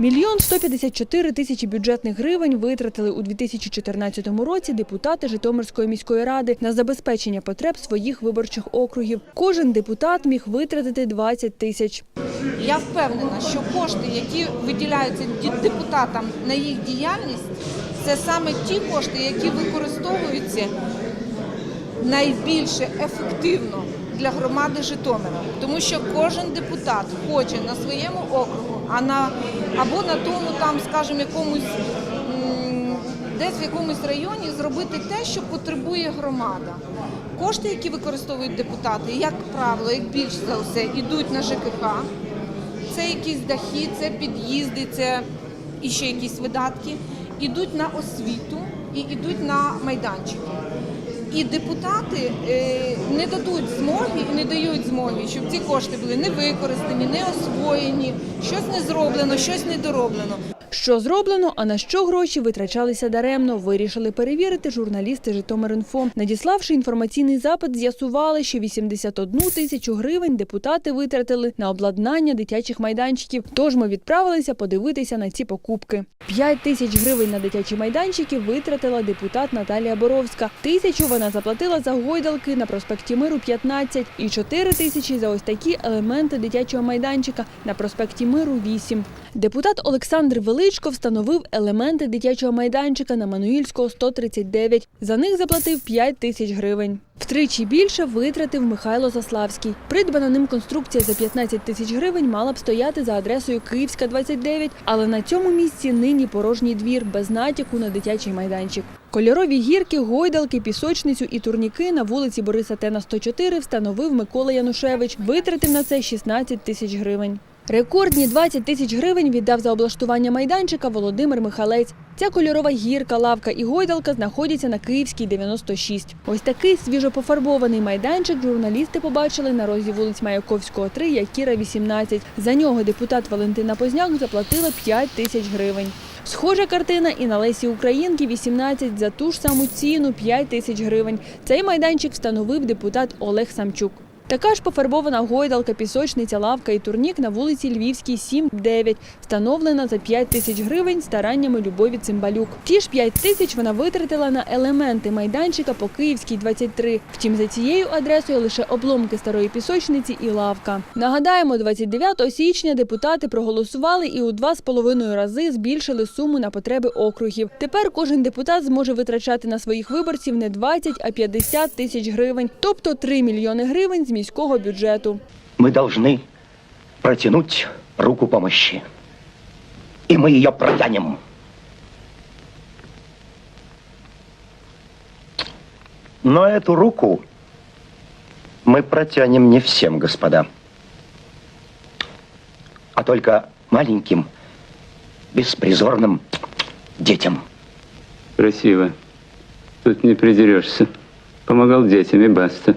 Мільйон 154 тисячі бюджетних гривень витратили у 2014 році депутати Житомирської міської ради на забезпечення потреб своїх виборчих округів. Кожен депутат міг витратити 20 тисяч. Я впевнена, що кошти, які виділяються депутатам на їх діяльність, це саме ті кошти, які використовуються найбільше ефективно для громади Житомира. Тому що кожен депутат хоче на своєму округу, а на або на тому, там, скажімо, якомусь десь в якомусь районі зробити те, що потребує громада. Кошти, які використовують депутати, як правило, як більш за все, йдуть на ЖКХ. Це якісь дахи, це під'їзди, це і ще якісь видатки. Ідуть на освіту і йдуть на майданчики. І депутати е, не дадуть змоги і не дають змоги, щоб ці кошти були не використані, не освоєні, щось не зроблено, щось не дороблено. Що зроблено, а на що гроші витрачалися даремно, вирішили перевірити журналісти Житомир.Інфо. Надіславши інформаційний запит, з'ясували, що 81 тисячу гривень депутати витратили на обладнання дитячих майданчиків. Тож ми відправилися подивитися на ці покупки. 5 тисяч гривень на дитячі майданчики витратила депутат Наталія Боровська. Тисячу вона заплатила за гойдалки на проспекті Миру 15 і 4 тисячі за ось такі елементи дитячого майданчика на проспекті Миру 8. Депутат Олександр Величко встановив елементи дитячого майданчика на Мануїльського 139. За них заплатив 5 тисяч гривень. Втричі більше витратив Михайло Заславський. Придбана ним конструкція за 15 тисяч гривень мала б стояти за адресою Київська 29, але на цьому місці нині порожній двір без натяку на дитячий майданчик. Кольорові гірки, гойдалки, пісочницю і турніки на вулиці Бориса Тена 104 встановив Микола Янушевич. Витратив на це 16 тисяч гривень. Рекордні 20 тисяч гривень віддав за облаштування майданчика Володимир Михалець. Ця кольорова гірка, лавка і гойдалка знаходяться на Київській 96. Ось такий свіжопофарбований майданчик журналісти побачили на розі вулиць Маяковського 3, Якіра 18. За нього депутат Валентина Позняк заплатила 5 тисяч гривень. Схожа картина і на Лесі Українки 18 за ту ж саму ціну 5 тисяч гривень. Цей майданчик встановив депутат Олег Самчук. Така ж пофарбована гойдалка, пісочниця, лавка і турнік на вулиці Львівській 7-9, встановлена за 5 тисяч гривень стараннями Любові Цимбалюк. Ті ж 5 тисяч вона витратила на елементи майданчика по Київській 23. Втім, за цією адресою лише обломки старої пісочниці і лавка. Нагадаємо, 29 січня депутати проголосували і у два з половиною рази збільшили суму на потреби округів. Тепер кожен депутат зможе витрачати на своїх виборців не 20, а 50 тисяч гривень, тобто 3 мільйони гривень з міського бюджету. мы должны протянуть руку помощи. И мы ее протянем. Но эту руку мы протянем не всем, господа, а только маленьким, беспризорным детям. Красиво. Тут не придерешься. Помогал детям и баста.